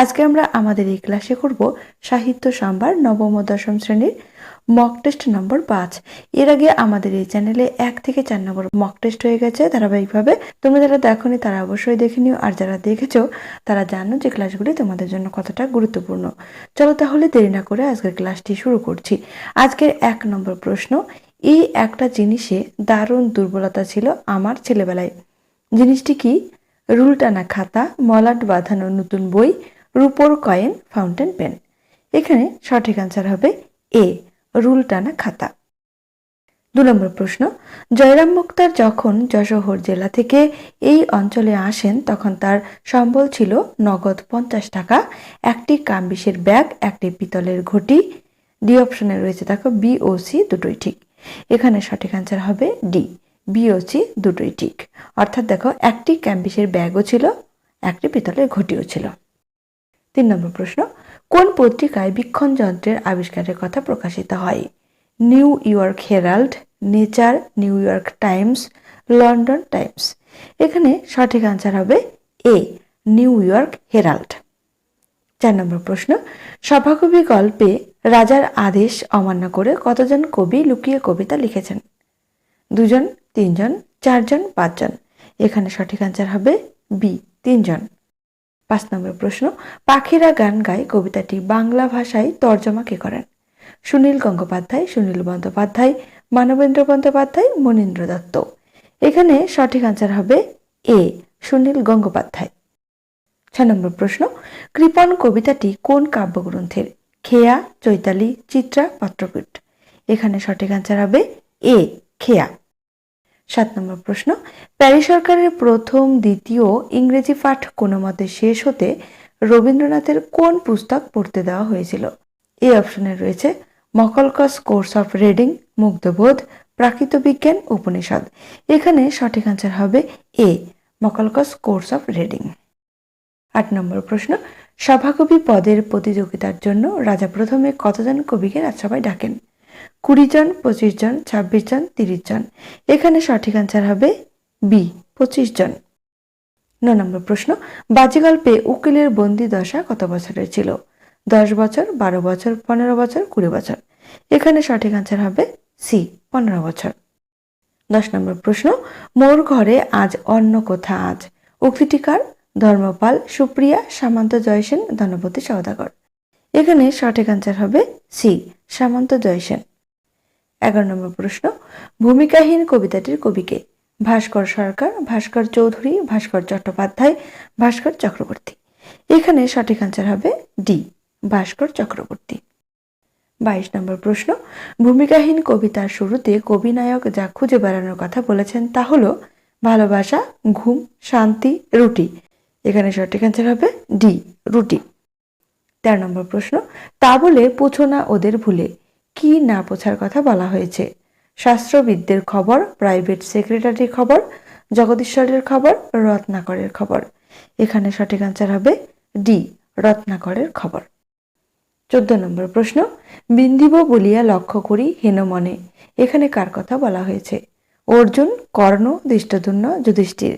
আজকে আমরা আমাদের এই ক্লাসে করব সাহিত্য সম্ভার নবম ও দশম শ্রেণির মক টেস্ট নম্বর পাঁচ। এর আগে আমাদের এই চ্যানেলে এক থেকে চার নম্বর মক টেস্ট হয়ে গেছে ধারাবাহিকভাবে। তোমরা যারা দেখোনি তারা অবশ্যই দেখে নিও, আর যারা দেখেছ তারা জানো যে ক্লাসগুলি তোমাদের জন্য কতটা গুরুত্বপূর্ণ। চলো তাহলে দেরি না করে আজকের ক্লাসটি শুরু করছি। আজকের এক নম্বর প্রশ্ন, এই একটা জিনিসে দারুণ দুর্বলতা ছিল আমার ছেলেবেলায়। জিনিসটি কি? রুল টানা খাতা, মলাট বাঁধানো নতুন বই, রুপোর কয়েন, ফাউন্টেন পেন। এখানে সঠিক আনসার হবে এ রুল টানা খাতা। দু নম্বর প্রশ্ন, জয়রাম মুক্তার যখন যশোহর জেলা থেকে এই অঞ্চলে আসেন, তখন তার সম্বল ছিল নগদ পঞ্চাশ টাকা, একটি কাম্বিসের ব্যাগ, একটি পিতলের ঘটি। ডি অপশনে রয়েছে দেখো, বি ও সি দুটোই ঠিক। এখানে সঠিক আনসার হবে ডি, বি ও সি দুটোই ঠিক। অর্থাৎ দেখো, একটি ক্যাম্বিসের ব্যাগও ছিল, একটি পিতলের ঘটিও ছিল। তিন নম্বর প্রশ্ন, কোন পত্রিকায় বীক্ষণ যন্ত্রের আবিষ্কারের কথা প্রকাশিত হয়? New York Herald, nature, New York Times, London Times. এখানে সঠিক আনসার হবে এ, নিউ ইয়র্ক হেরাল্ড। চার নম্বর প্রশ্ন, সভাকবি গল্পে রাজার আদেশ অমান্য করে কতজন কবি লুকিয়ে কবিতা লিখেছেন? দুজন, তিনজন, চারজন, পাঁচজন? এখানে সঠিক আনসার হবে বি তিনজন। পাঁচ নম্বর প্রশ্ন, পাখিরা গান গায়, কবিতাটি বাংলা ভাষায় তর্জমা কে করেন? সুনীল গঙ্গোপাধ্যায়, সুনীল বন্দ্যোপাধ্যায়, মানবেন্দ্র বন্দ্যোপাধ্যায়, মনীন্দ্র দত্ত। এখানে সঠিক আনসার হবে এ সুনীল গঙ্গোপাধ্যায়। ছ নম্বর প্রশ্ন কৃপণ কবিতাটি কোন কাব্যগ্রন্থের? খেয়া, চৈতালি, চিত্রা পত্রকূট এখানে সঠিক আনসার হবে এ খেয়া। সাত নম্বর প্রশ্ন, প্যারিস সরকারের প্রথম, দ্বিতীয় ইংরেজি পাঠ কোনো মতে শেষ হতে রবীন্দ্রনাথের কোন পুস্তক পড়তে দেওয়া হয়েছিল? এই অপশনে রয়েছে, McCulloch's course of reading, Mugdhabodha, প্রাকৃত বিজ্ঞান, উপনিষদ। এখানে সঠিক আনসার হবে A, McCulloch's course of reading. আট নম্বর প্রশ্ন, সভাকবি পদের প্রতিযোগিতার জন্য রাজা প্রথমে কতজন কবিকে রাজসভায় ডাকেন? কুড়ি জন, পঁচিশ জন, ছাব্বিশ জন, তিরিশ জন। এখানে সঠিক আনসার হবে বি পঁচিশ জন। ন নম্বর প্রশ্ন বাজি গল্পে উকিলের বন্দি দশা কত বছরের ছিল? দশ বছর, বারো বছর, পনেরো বছর, কুড়ি বছর। এখানে সঠিক আনসার হবে সি পনেরো বছর। দশ নম্বর প্রশ্ন, মোর ঘরে আজ অন্য কোথা আজ? উক্তিটিকার ধর্মপাল, সুপ্রিয়া, সামন্ত জয়সেন ধনপতি, সওদাগর। এখানে সঠিক আনসার হবে সি সামন্ত জয়সেন। এগারো নম্বর প্রশ্ন, ভূমিকাহীন কবিতাটির কবিকে ভাস্কর সরকার, ভাস্কর চৌধুরী, ভাস্কর চট্টোপাধ্যায়, ভাস্কর চক্রবর্তী। এখানে সঠিক আনসার হবে ডি ভাস্কর চক্রবর্তী। বাইশ নম্বর প্রশ্ন, ভূমিকাহীন কবিতার শুরুতে কবি নায়ক যা খুঁজে বেড়ানোর কথা বলেছেন তা হলো ভালোবাসা, ঘুম, শান্তি, রুটি। এখানে সঠিক অ্যান্সার হবে ডি রুটি। তেরো নম্বর প্রশ্ন, তা বলে পুছো না ওদের ভুলে। কি না পোছার কথা বলা হয়েছে? শাস্ত্রবিদদের খবর, প্রাইভেট সেক্রেটারির খবর, জগদীশ্বরের খবর, রত্নাকরের খবর। এখানে সঠিক অ্যান্সার হবে ডি, রত্নাকরের খবর। চোদ্দ নম্বর প্রশ্ন, বিন্দিব বলিয়া লক্ষ্য করি হেন মনে। এখানে কার কথা বলা হয়েছে? অর্জুন, কর্ণ দৃষ্টদুন্ন যুধিষ্ঠির।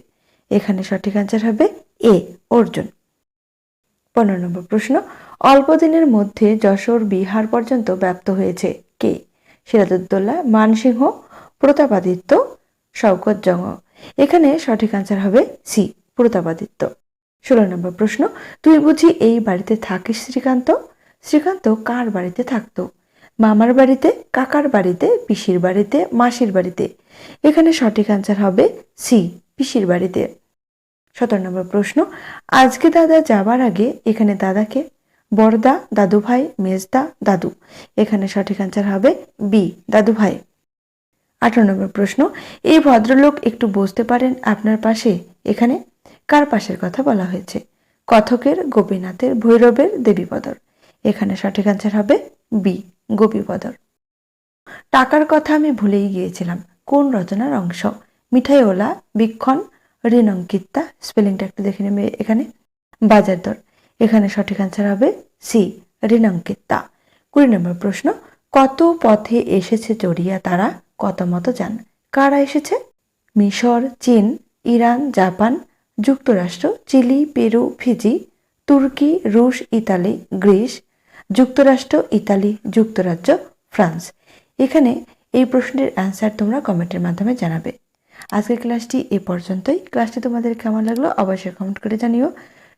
এখানে সঠিক অ্যান্সার হবে এ, অর্জুন। পনেরো নম্বর প্রশ্ন অল্প দিনের মধ্যে যশোর বিহার পর্যন্ত ব্যপ্ত হয়েছে। কে? সিরাজউদ্দৌলা, মানসিংহ, প্রতাপাদিত্য, শওকত জঙ্গ। এখানে সঠিক আনসার হবে সি প্রতাপাদিত্য। ষোলো নম্বর প্রশ্ন, তুই বুঝি এই বাড়িতে থাকিস শ্রীকান্ত? শ্রীকান্ত কার বাড়িতে থাকতো? মামার বাড়িতে, কাকার বাড়িতে, পিসির বাড়িতে, মাসির বাড়িতে? এখানে সঠিক আনসার হবে সি পিসির বাড়িতে। সতেরো নম্বর প্রশ্ন, আজকে দাদা যাবার আগে এখানে দাদাকে বড়দা দাদু ভাই মেজদা, দাদু। এখানে সঠিক আনসার হবে বি দাদু ভাই আঠারো নম্বর প্রশ্ন, এই ভদ্রলোক একটু বসতে পারেন আপনার পাশে? এখানে কার পাশের কথা বলা হয়েছে? কথকের, গোপীনাথের, ভৈরবের, দেবীপদর। এখানে সঠিক আনসার হবে বি গোপীপদর। টাকার কথা আমি ভুলেই গিয়েছিলাম। কোন রচনার অংশ? মিঠাইওলা, বিক্ষণ, ঋণঙ্কিতা, স্পেলিংটা একটু দেখে নেবে এখানে। বাজার দর এখানে সঠিক অ্যান্সার হবে সি, ঋণঙ্কিতা। কুড়ি নম্বর প্রশ্ন, কত পথে এসেছে চড়িয়া তারা কত মতো যান? কারা এসেছে? মিশর, চীন, ইরান, জাপান, যুক্তরাষ্ট্র, চিলি, পেরু, ফিজি, তুর্কি, রুশ, ইতালি, গ্রিস, যুক্তরাষ্ট্র, ইতালি, যুক্তরাজ্য, ফ্রান্স। এখানে এই প্রশ্নের অ্যান্সার তোমরা কমেন্টের মাধ্যমে জানাবে। আজকের ক্লাসটি এ পর্যন্তই। ক্লাসটি তোমাদের কেমন লাগল অবশ্যই কমেন্ট করে জানিও।